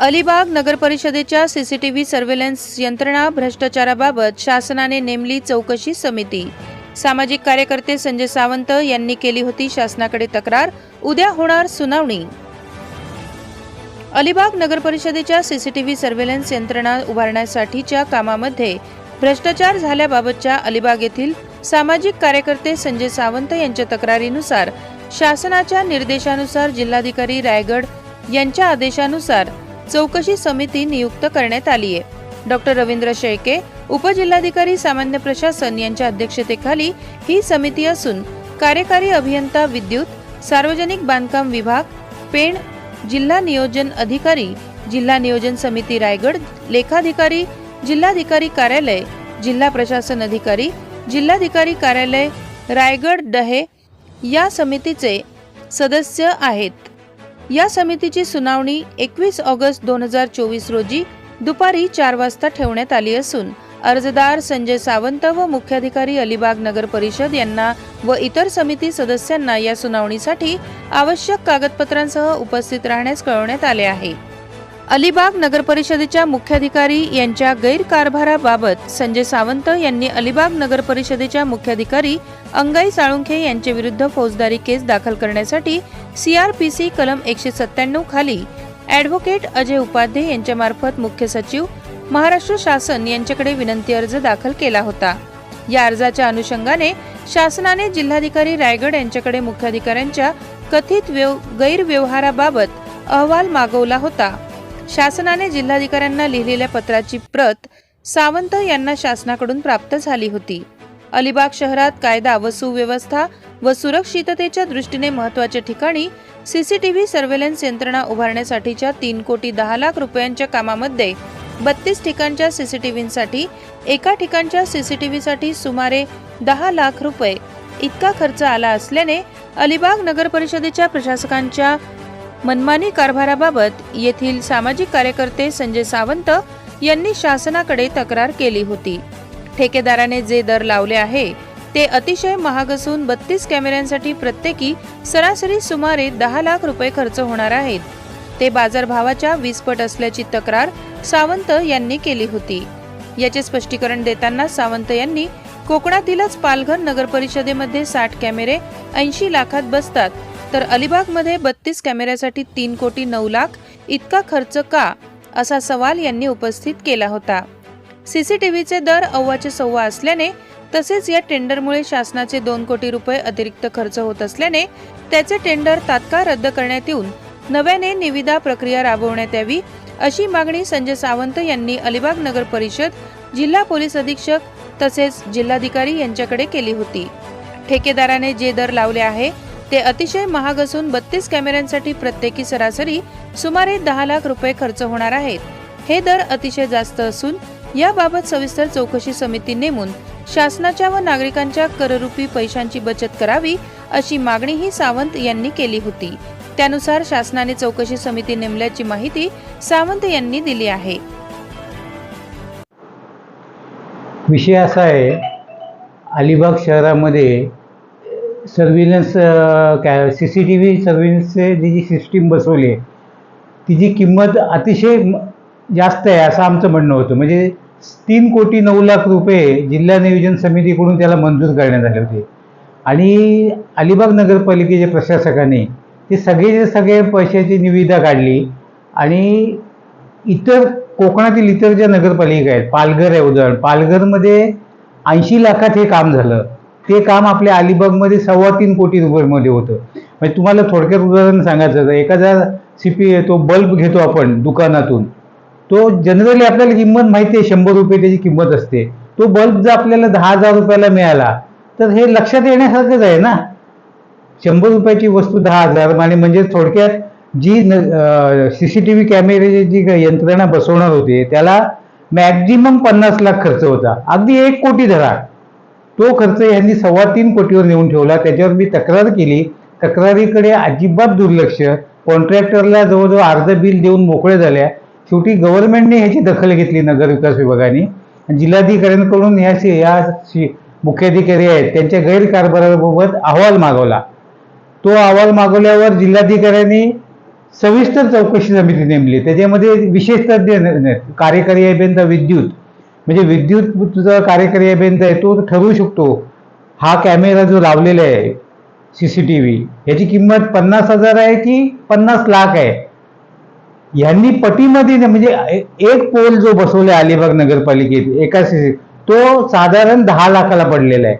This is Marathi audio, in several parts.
अलिबाग नगरपरिषदेच्या सीसीटीव्ही सर्व्हेलन्स यंत्रणा भ्रष्टाचाराबाबत शासनाने नेमली चौकशी समिती. सामाजिक कार्यकर्ते संजय सावंत यांनी केली होती शासनाकडे तक्रार. उद्या होणार सुनावणी. अलिबाग नगरपरिषदेच्या सीसीटीव्ही सर्व्हेलन्स यंत्रणा उभारण्यासाठीच्या कामामध्ये भ्रष्टाचार झाल्याबाबतच्या अलिबाग येथील सामाजिक कार्यकर्ते संजय सावंत यांच्या तक्रारीनुसार शासनाच्या निर्देशानुसार जिल्हाधिकारी रायगड यांच्या आदेशानुसार चौकशी समिती नियुक्त करण्यात आली आहे. डॉक्टर रवींद्र शेळके उपजिल्हाधिकारी सामान्य प्रशासन यांच्या अध्यक्षतेखाली ही समिती असून कार्यकारी अभियंता विद्युत सार्वजनिक बांधकाम विभाग पेण जिल्हा नियोजन अधिकारी जिल्हा नियोजन समिती रायगड लेखाधिकारी जिल्हाधिकारी कार्यालय जिल्हा प्रशासन अधिकारी जिल्हाधिकारी कार्यालय रायगड डहे या समितीचे सदस्य आहेत. या समितीची सुनावणी एकवीस ऑगस्ट दोन हजार चोवीस रोजी दुपारी चार वाजता ठेवण्यात आली असून अर्जदार संजय सावंत व मुख्याधिकारी अलिबाग नगर परिषद यांना व इतर समिती सदस्यांना या सुनावणीसाठी आवश्यक कागदपत्रांसह उपस्थित राहण्यास कळवण्यात आले आहे. अलिबाग नगर परिषदेच्या मुख्याधिकारी यांच्या गैरकारभाराबाबत संजय सावंत यांनी अलिबाग नगर परिषदेच्या मुख्याधिकारी अंगाई साळुंखे यांच्याविरुद्ध विरुद्ध फौजदारी केस दाखल करण्यासाठी सीआरपीसी कलम एकशे सत्त्याण्णव खाली ॲडव्होकेट अजय उपाध्ये यांच्यामार्फत मुख्य सचिव महाराष्ट्र शासन यांच्याकडे विनंती अर्ज दाखल केला होता. या अर्जाच्या अनुषंगाने शासनाने जिल्हाधिकारी रायगड यांच्याकडे मुख्याधिकाऱ्यांच्या कथित व्यव गैरव्यवहाराबाबत अहवाल मागवला होता. शासनाने जिल्हाधिकाऱ्यांना लिहिलेल्या पत्राची प्रत सावंत यांना शासनाकडून प्राप्त झाली होती. अलिबाग शहरात कायदा व सुव्यवस्था व सुरक्षिततेच्या दृष्टीने महत्त्वाच्या ठिकाणी सीसीटीव्ही सर्व्हेलन्स यंत्रणा उभारण्यासाठीच्या तीन कोटी दहा लाख रुपयांच्या कामामध्ये बत्तीस ठिकाणच्या सीसीटीव्हीसाठी एका ठिकाणच्या सीसीटीव्हीसाठी सुमारे दहा लाख रुपये इतका खर्च आला असल्याने अलिबाग नगर परिषदेच्या प्रशासकांच्या मनमानी कारभाराबाबत येथील सामाजिक कार्यकर्ते संजय सावंत यांनी शासनाकडे तक्रार केली होती. ठेकेदाराने जे दर लावले आहे ते अतिशय महाग असून बत्तीस कॅमेऱ्यांसाठी प्रत्येकी सरासरी सुमारे दहा लाख रुपये खर्च होणार आहेत. ते बाजारभावाच्या वीस पट असल्याची तक्रार सावंत यांनी केली होती. याचे स्पष्टीकरण देताना सावंत यांनी कोकणातीलच पालघर नगर परिषदेमध्ये साठ कॅमेरे ऐंशी लाखात बसतात तर अलिबागमध्ये बत्तीस कॅमेऱ्यासाठी तीन कोटी नऊ लाख इतका खर्च का? असा सवाल यांनी उपस्थित केला होता. सीसीटीव्हीचे दर अव्वाचे सव्वा असल्याने तसेच या टेंडरमुळे शासनाचे दोन कोटी रुपये अतिरिक्त खर्च होत असल्याने त्याचे टेंडर तात्काळ रद्द करण्यात येऊन नव्याने निविदा प्रक्रिया राबवण्यात यावी अशी मागणी संजय सावंत यांनी अलिबाग नगर परिषद जिल्हा पोलीस अधीक्षक तसेच जिल्हाधिकारी यांच्याकडे केली होती. ठेकेदाराने जे दर लावले आहे ते अतिशय महाग असून बत्तीस कॅमेऱ्यांसाठी प्रत्येकी सरासरी सुमारे दहा लाख रुपये खर्च होणार आहेत. हे दर अतिशय जास्त असून याबाबत सविस्तर चौकशी समिती नेमून शासनाच्या व नागरिकांच्या कररूपी पैशांची बचत करावी अशी मागणीही सावंत यांनी केली होती. त्यानुसार शासनाने चौकशी समिती नेमल्याची माहिती सावंत यांनी दिली आहे. विषय असा आहे अलिबाग शहरामध्ये सर्व्हिलन्स कॅ सी सी टी व्ही सर्व्हिलन्सचे जी जी सिस्टीम बसवली आहे तिची किंमत अतिशय म- जास्त आहे असं आमचं म्हणणं होतं. म्हणजे तीन कोटी नऊ लाख रुपये जिल्हा नियोजन समितीकडून त्याला मंजूर करण्यात आले होते. आणि अलिबाग नगरपालिकेच्या प्रशासकाने ते सगळेचे सगळे पैशाची निविदा काढली आणि इतर कोकणातील इतर ज्या नगरपालिका आहेत पालघर आहे उदाहरण पालघरमध्ये ऐंशी लाखात हे काम झालं. ते काम आपल्या अलिबागमध्ये सव्वा तीन कोटी रुपयामध्ये होतं. म्हणजे तुम्हाला थोडक्यात उदाहरण सांगायचं तर एखादा सी पी तो बल्ब घेतो आपण दुकानातून. तो जनरली आपल्याला किंमत माहिती आहे शंभर रुपये त्याची किंमत असते. तो बल्ब जर आपल्याला दहा हजार रुपयाला मिळाला तर हे लक्षात येण्यासारखंच आहे ना? शंभर रुपयाची वस्तू दहा हजार आणि म्हणजे थोडक्यात जी सी सी टी व्ही कॅमेऱ्याची जी यंत्रणा बसवणार होते त्याला मॅक्झिमम पन्नास लाख खर्च होता. अगदी एक कोटी धरा. तो खर्च यांनी सव्वा तीन कोटीवर नेऊन ठेवला. त्याच्यावर मी तक्रार केली. तक्रारीकडे अजिबात दुर्लक्ष. कॉन्ट्रॅक्टरला जवळजवळ अर्ध बिल देऊन मोकळे झाल्या. शेवटी गव्हर्नमेंटने ह्याची दखल घेतली नगरविकास विभागाने. आणि जिल्हाधिकाऱ्यांकडून ह्या या मुख्याधिकारी आहेत त्यांच्या गैरकारभाराबाबत अहवाल मागवला. तो अहवाल मागवल्यावर जिल्हाधिकाऱ्यांनी सविस्तर चौकशी समिती नेमली. त्याच्यामध्ये विशेष तज्ज्ञ कार्यकारी अभियंता विद्युत म्हणजे विद्युत तुझा कार्यकारी अभियंता आहे तो ठरवू शकतो. हा कॅमेरा जो लावलेला आहे सी सी टी व्ही याची किंमत पन्नास हजार आहे की पन्नास लाख आहे? यांनी पटीमध्ये म्हणजे एक पोल जो बसवला अलिबाग नगरपालिकेत एका सी तो साधारण दहा लाखाला पडलेला आहे.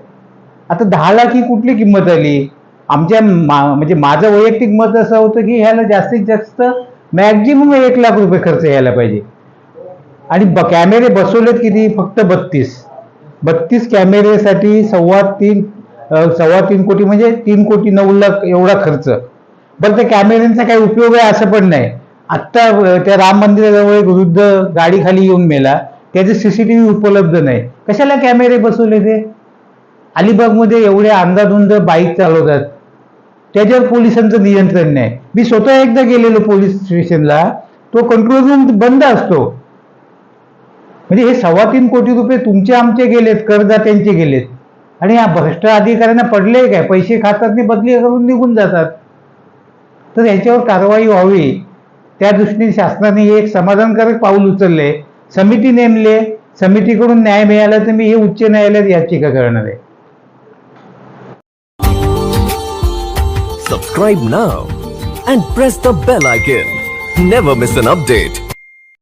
आता दहा लाख ही कुठली किंमत आली? आमच्या मा- म्हणजे माझं वैयक्तिक मत असं होतं की ह्याला जास्तीत जास्त मॅक्झिमम एक लाख रुपये खर्च यायला पाहिजे. आणि ब कॅमेरे बसवलेत किती? फक्त बत्तीस. बत्तीस कॅमेरेसाठी सव्वा तीन सव्वा तीन कोटी म्हणजे तीन कोटी नऊ लाख एवढा खर्च. बरं त्या कॅमेऱ्यांचा काही उपयोग आहे असं पण नाही. आत्ता त्या राम मंदिराजवळ एक वृद्ध गाडीखाली येऊन मेला. त्याचे सीसीटीव्ही उपलब्ध नाही. कशाला कॅमेरे बसवले ते? अलिबागमध्ये एवढे अंधाधुंद बाईक चालवतात. त्याच्यावर पोलिसांचं नियंत्रण नाही. मी स्वतः एकदा गेलेलो पोलीस स्टेशनला. तो कंट्रोल रूम बंद असतो. म्हणजे हे सव्वा तीन कोटी रुपये तुमचे आमचे गेलेत करदात्यांचे गेलेत. आणि या भ्रष्ट अधिकाऱ्यांना पडले काय? पैसे खातात बदली करून निघून जातात. तर याच्यावर कारवाई व्हावी. त्या दृष्टीने शासनाने हे एक समाधानकारक पाऊल उचलले समिती नेमले. समितीकडून न्याय मिळाला तर मी हे उच्च न्यायालयात याचिका करणार आहे. Subscribe now and press the bell icon never miss an update